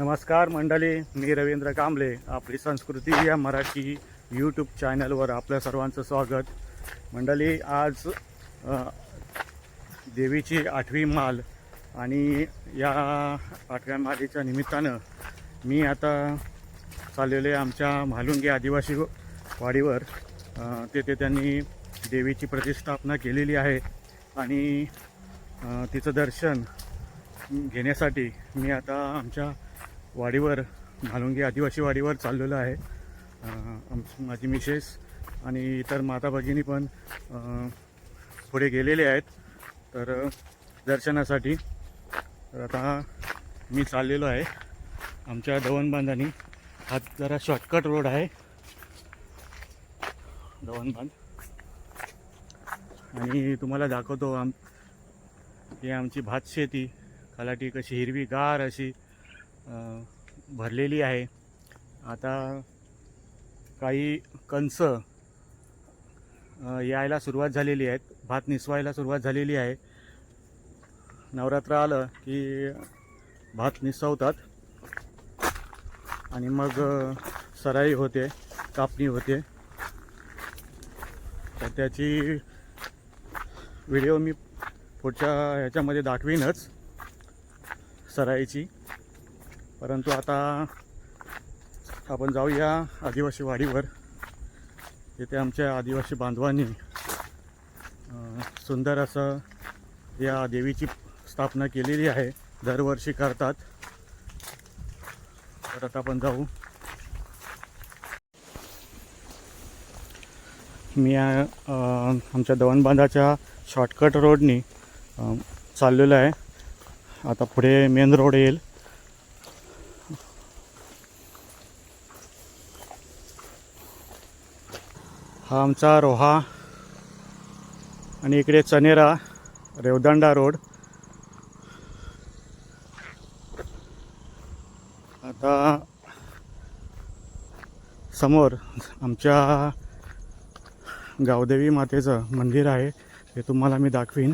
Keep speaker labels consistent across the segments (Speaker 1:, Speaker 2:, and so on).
Speaker 1: नमस्कार मंडळी मी रवींद्र कांबळे. आपली संस्कृती या मराठी यूट्यूब चॅनलवर आपल्या सर्वांचं स्वागत. मंडळी आज देवीची आठवी माल आणि या आठव्या मालेच्या निमित्तानं मी आता चाललेले आमच्या म्हालुंगे आदिवासी वाडीवर तेथे त्यांनी देवीची प्रतिष्ठापना केलेली आहे आणि तिचं दर्शन घेण्यासाठी मी आता आमच्या वाडीवर म्हालुंगी आदिवासी वाडीवर चाललेलो आहे. आमची माझी मिसेस आणि इतर माता भगिनी पण पुढे गेलेले आहेत. तर दर्शनासाठी तर आता मी चाललेलो आहे. आमच्या दवनबांधानी हा जरा शॉर्टकट रोड आहे. दवनबांध आणि तुम्हाला दाखवतो आम ही आमची भात शेती खलाटी कशी हिरवीगार अशी. भरलेली आहे. आता काही कंस यायला सुरुवात झालेली आहेत. भात निसवायला सुरुवात झालेली आहे. नवरात्र आलं की भात निसवतात. आणि मग सराई होते कापणी होते. तर त्याची व्हिडिओ मी पुढच्या ह्याच्यामध्ये दाखवीनच सराईची. परंतु आता आपण जाऊया आदिवासी वाडीवर. तिथे आमच्या आदिवासी बांधवांनी सुंदर असं या देवीची स्थापना केलेली आहे. दरवर्षी करतात. तर आता आपण जाऊ. मी आमच्या दवणबांधाच्या शॉर्टकट रोडनी चाललेलो आहे. आता पुढे मेन रोड येईल. हा आमचा रोहा आणि इकडे चनेरा रेवदंडा रोड. आता समोर आमच्या गावदेवी मातेचं मंदिर आहे ते तुम्हाला मी दाखवीन.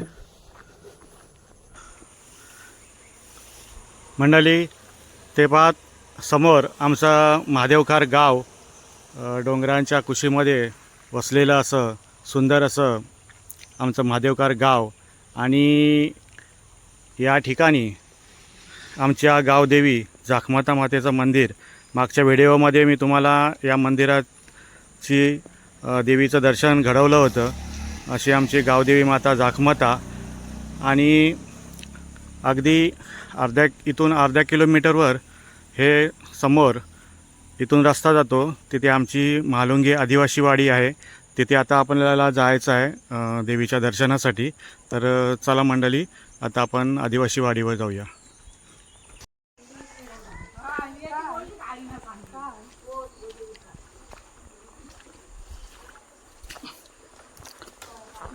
Speaker 1: मंडळी ते पाहत समोर आमचा महादेवकार गाव डोंगरांच्या कुशीमध्ये वसलेलं असं सुंदर असं आमचं महादेवकार गाव. आणि या ठिकाणी आमच्या गावदेवी जाखमाता मातेचं मंदिर. मागच्या व्हिडिओमध्ये मी तुम्हाला या मंदिराची देवीचं दर्शन घडवलं होतं. अशी आमची गावदेवी माता जाखमाता. आणि अगदी अर्ध्या इथून अर्ध्या किलोमीटरवर हे समोर इथून रस्ता जातो. तिथे आमची महालुंगी आदिवासी वाडी आहे. तिथे आता आपल्याला जायचं आहे देवीच्या दर्शनासाठी. तर चला मंडळी आता आपण आदिवासी वाडीवर जाऊया.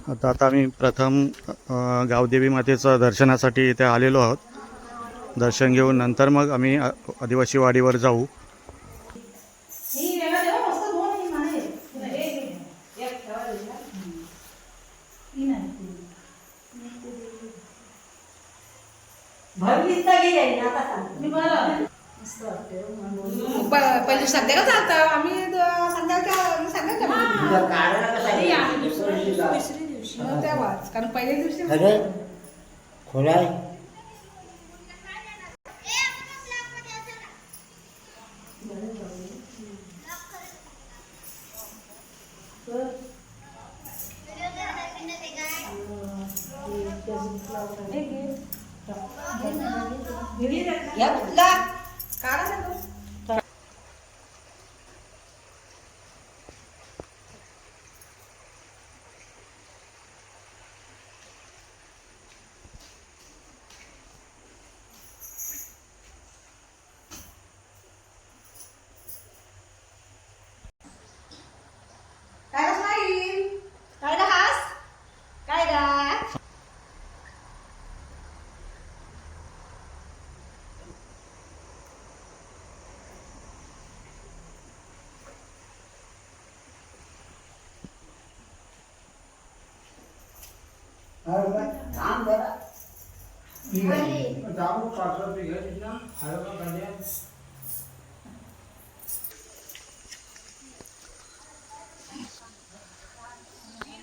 Speaker 1: आता आता आम्ही प्रथम गावदेवी मातेचं दर्शनासाठी इथे आलेलो आहोत. दर्शन घेऊन नंतर मग आम्ही आदिवासी वाडीवर जाऊ.
Speaker 2: पहिले संध्याकाळ चालतं आम्ही द- संध्याकाळच्या संध्याकाळ. तिसरी दिवशी मग तेव्हाच कारण पहिल्या दिवशी
Speaker 3: खरं खोलाय.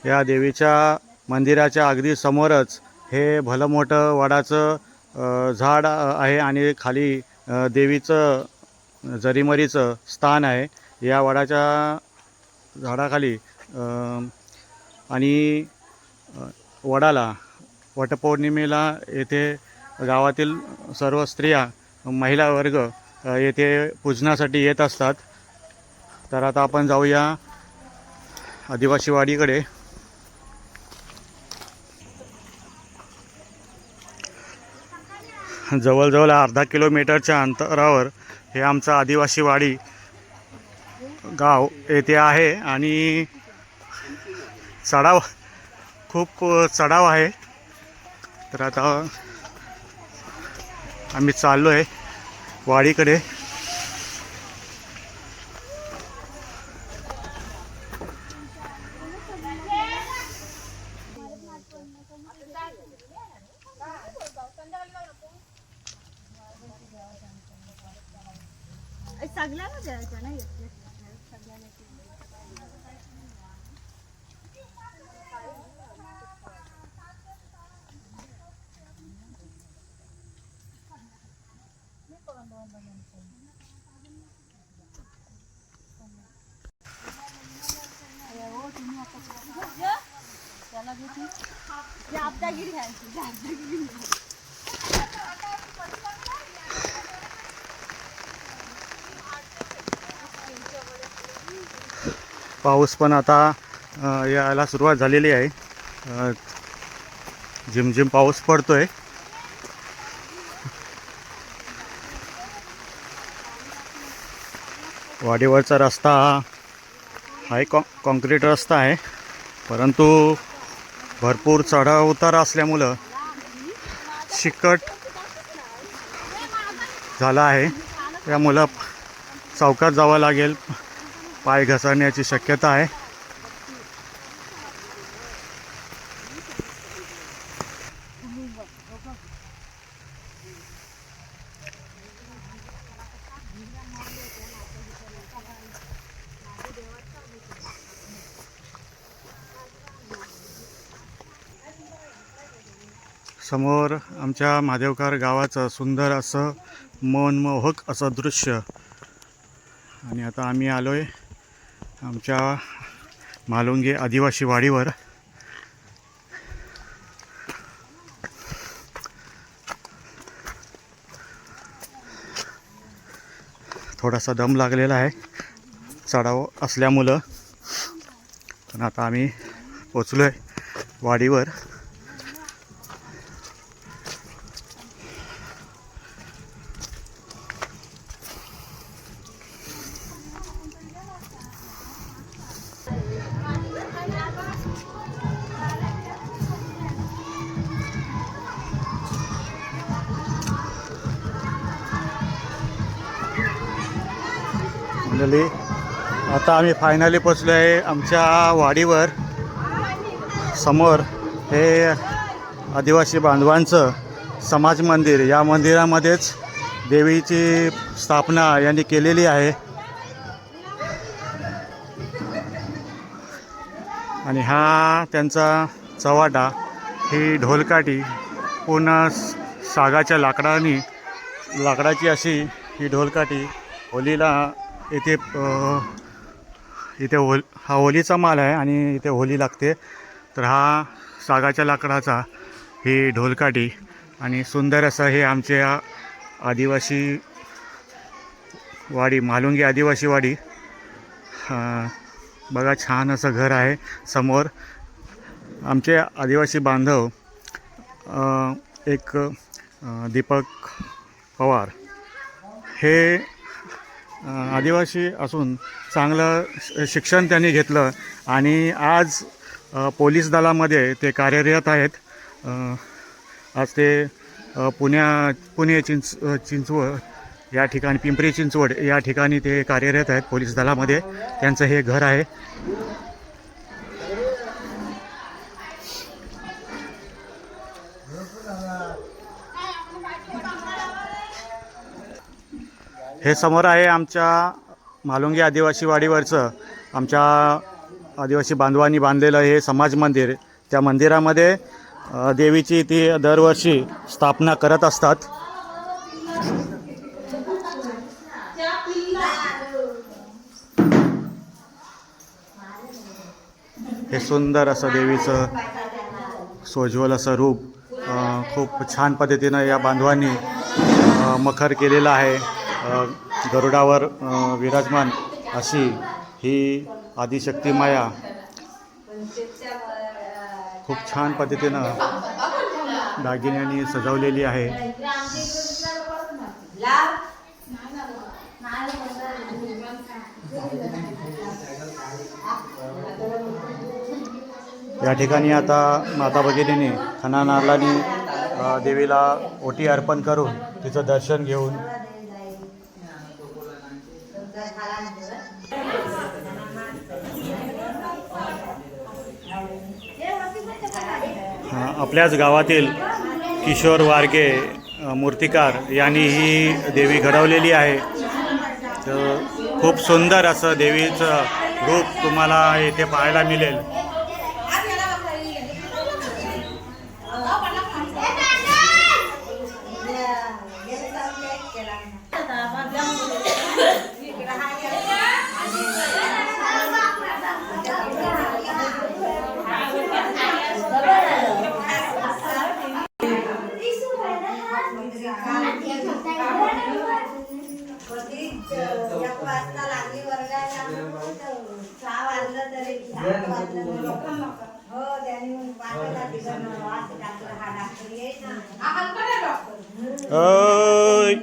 Speaker 2: या
Speaker 1: देवीच्या मंदिराच्या अगदी समोरच हे भलं मोठं वडाचं झाड आहे आणि खाली देवीचं जरीमरीचं स्थान आहे. या वडाच्या झाडाखाली आणि वडाला वटपौर्णिमेला येथे गावातील सर्व स्त्रिया महिला वर्ग येथे पूजनासाठी येत असतात. तर आता आपण जाऊया आदिवासी वाडीकडे. जवळजवळ अर्धा किलोमीटरच्या अंतरावर हे आमचं आदिवासी वाडी गाव येथे आहे आणि चढाव खूप चढाव आहे. तर आता आम्ही चाललो आहे वाडीकडे. पाऊस पण आता यायला सुरुवात झालेली आहे. झिमझिम पाऊस पडतोय. वाडीवरचा रस्ता हा एक कॉ कॉन्क्रीट रस्ता आहे. परंतु भरपूर चढाव उतार असल्यामुळं शिकट झाला आहे. त्यामुळं चौकात जावं लागेल. पाय घसरण्याची शक्यता आहे समोर आमच्या महादेवकर गावाचं सुंदर असं मनमोहक असं दृश्य. आणि आता आम्ही आलो आहे आमच्या मालुंगे आदिवासी वाडीवर. थोडासा दम लागलेला आहे. चढाव असल्यामुळं. पण आता आम्ही पोचलो आहे वाडीवर. फायनली आता आम्ही फायनली पोचलो आहे आमच्या वाडीवर. समोर हे आदिवासी बांधवांचं समाज मंदिर. या मंदिरामध्येच देवीची स्थापना यांनी केलेली आहे. आणि हा त्यांचा चवाटा ही ढोलकाठी पूर्ण सागाच्या लाकडाने लाकडाची अशी ही ढोलकाठी होलीला इथे इथे होल हा होलीचा माल आहे आणि इथे होली लागते. तर हा सागाच्या लाकडाचा ही ढोलकाठी आणि सुंदर असं हे आमच्या आदिवासी वाडी मालुंगी आदिवासी वाडी. बघा छान असं घर आहे समोर. आमचे आदिवासी बांधव एक दीपक पवार. हे आदिवासी असून चांगलं श- शिक्षण त्यांनी घेतलं आणि आज पोलीस दलामध्ये ते कार्यरत आहेत. आज ते पुण्या पुणे चिंच चिंचवड या ठिकाणी पिंपरी चिंचवड या ठिकाणी ते कार्यरत आहेत पोलीस दलामध्ये. त्यांचं हे घर आहे. हे समोर आहे आमच्या म्हालुंगी आदिवासी वाडीवरचं आमच्या आदिवासी बांधवांनी बांधलेलं हे समाज मंदिर. त्या मंदिरामध्ये देवीची ती दरवर्षी स्थापना करत असतात. हे सुंदर असं देवीचं सोज्वल असं रूप खूप छान पद्धतीनं या बांधवांनी मखर केलेलं आहे. गरुडावर विराजमान अशी ही आदिशक्ती माया खूप छान पद्धतीनं दागिन्यांनी सजवलेली आहे. या ठिकाणी आता माता भगिनीने खना नारळाने देवीला ओटी अर्पण करून तिचं दर्शन घेऊन आपल्याच गावातील किशोर वारगे मूर्तिकार यांनी ही देवी घडवलेली आहे. तर खूप सुंदर असं देवीचं रूप तुम्हाला येथे पाहायला मिळेल.
Speaker 2: ওই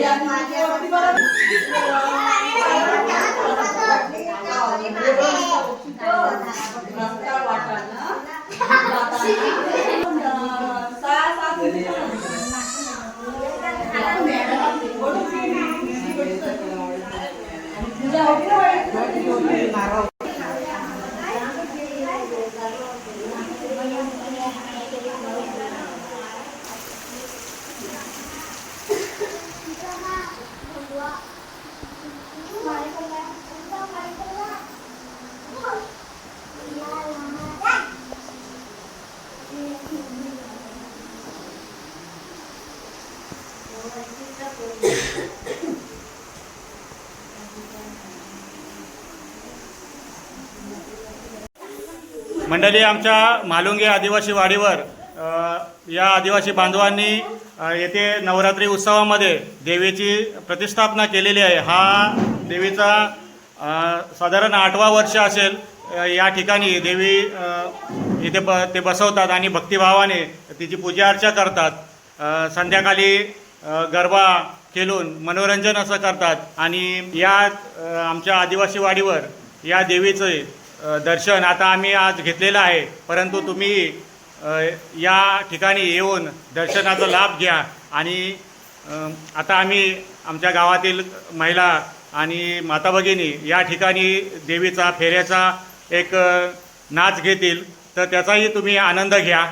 Speaker 2: Yeah,
Speaker 1: Saya satu मंडळी आमच्या मालुंगे आदिवासी वाडीवर या आदिवासी बांधवांनी येथे नवरात्री उत्सवामध्ये देवीची प्रतिष्ठापना केलेली आहे. हा देवीचा साधारण आठवा वर्ष असेल या ठिकाणी देवी इथे ब ते बसवतात आणि भक्तिभावाने तिची पूजा अर्चा करतात. संध्याकाळी गरबा खेळून मनोरंजन असं करतात. आणि या आमच्या आदिवासी वाडीवर या देवीचे दर्शन आता आम्ही आज घेतलेलं आहे. परंतु तुम्ही या ठिकाणी येऊन दर्शनाचा लाभ घ्या. आणि आता आम्ही आमच्या गावातील महिला आणि माता भगिनी या ठिकाणी देवीचा फेऱ्याचा एक नाच घेतील. तर त्याचाही तुम्ही आनंद घ्या.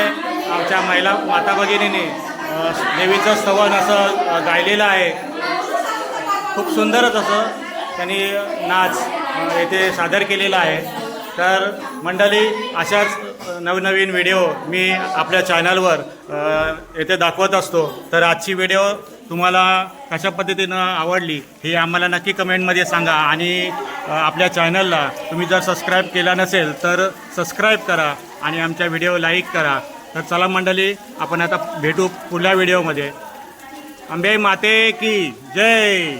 Speaker 1: अ, आमच्या महिला माता भगिनीने देवीचं स्तवन असं गायलेलं आहे. खूप सुंदरच असं त्यांनी नाच येथे सादर केलेला आहे. तर मंडळी अशाच नवनवीन व्हिडिओ मी आपल्या चॅनलवर येथे दाखवत असतो. तर आजची व्हिडिओ तुम्हाला कशा पद्धतीनं आवडली हे आम्हाला नक्की कमेंटमध्ये सांगा. आणि आपल्या चॅनलला तुम्ही जर सबस्क्राईब केला नसेल तर सबस्क्राईब करा आणि आमच्या व्हिडिओ लाईक करा. तर चला मंडळी आपण आता भेटू पुढल्या व्हिडिओमध्ये. आंबे माते की जय!